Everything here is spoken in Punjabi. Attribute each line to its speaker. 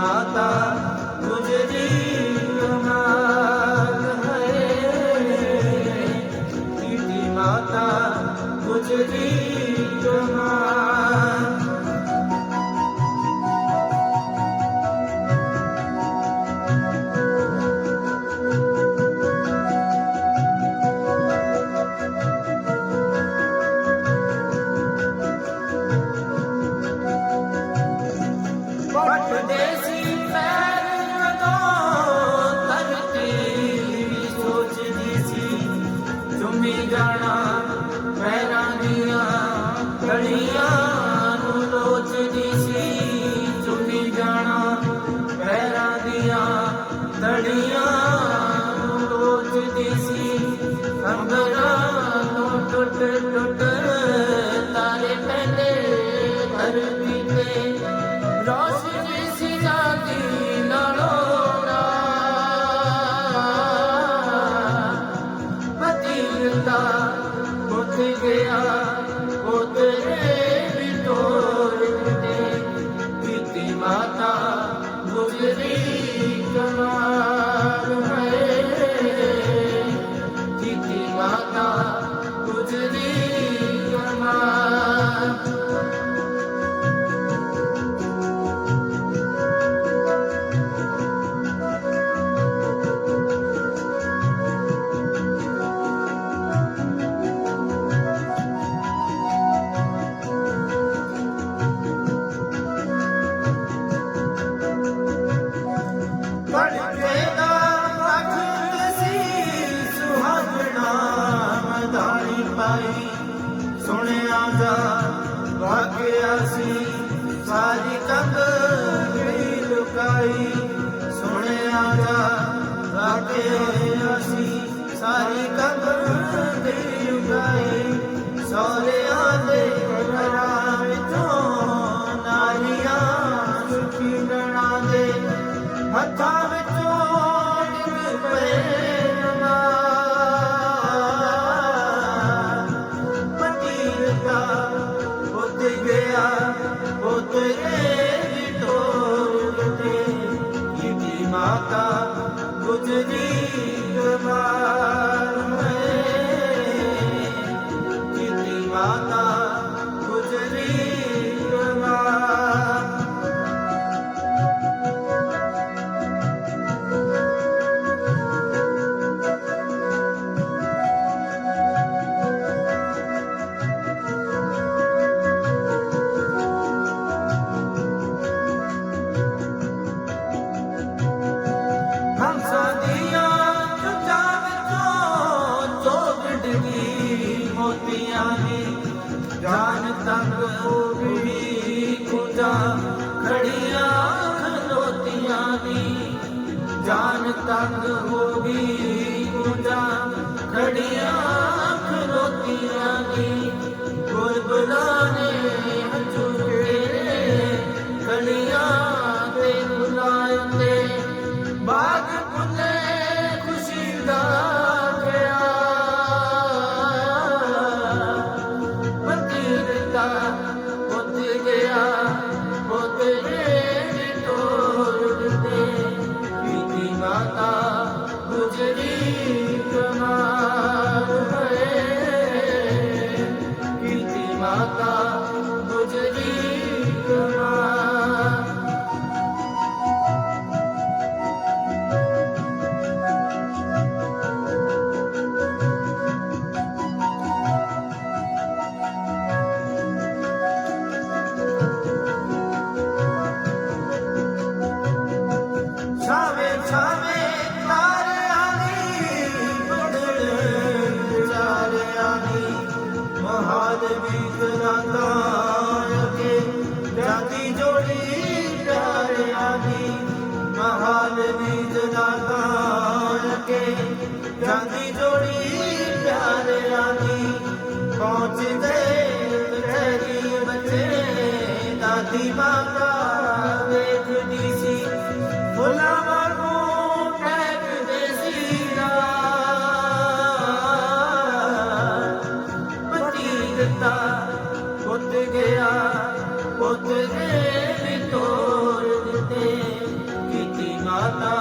Speaker 1: মাতা the ਸਾਰੀ ਸੁਣਿਆ ਜਾ ਰਾਖੇ ਅਸੀਂ ਸਾਰੀ ਕੰਧ ਵੀ ਲੁਕਾਈ ਸੋਹਰਿਆਂ ਕੀ ਮਾਤਾ ਗੁਜਰੀ ਜਾਨ ਤੱਕ ਹੋਈ ਕੁੰਜਾਂ ਖੜੀਆਂ ਖਲੋਤੀਆਂ ਦੀ। ਜਾਨ ਤੱਕ ਹੋ ਗਈ ਕੁੰਜਾਂ ਖੜੀਆਂ love. ਰਾਤਾਂ ਜਾਂਦੀ ਜੋੜੀ ਪਿਆਰ ਦੀ ਪਹੁੰਚਦੇ ਤੇਰੀ ਬੱਚੇ, ਦਾਦੀ ਮਾਤਾ ਵੇਖਦੀ ਸੀ, ਫੁੱਲਾਂ ਵਾਂਗੂ ਟਹਿਕਦੇ ਸੀ ਰਾਤ। ਪਤੀ ਦਿੱਤਾ ਪੁੱਤ ਗਿਆ ਪੁੱਤ ਦੇ ਵੀ ਤੋੜ ਦਿੱਤੇ, ਕੀਤੀ ਮਾਤਾ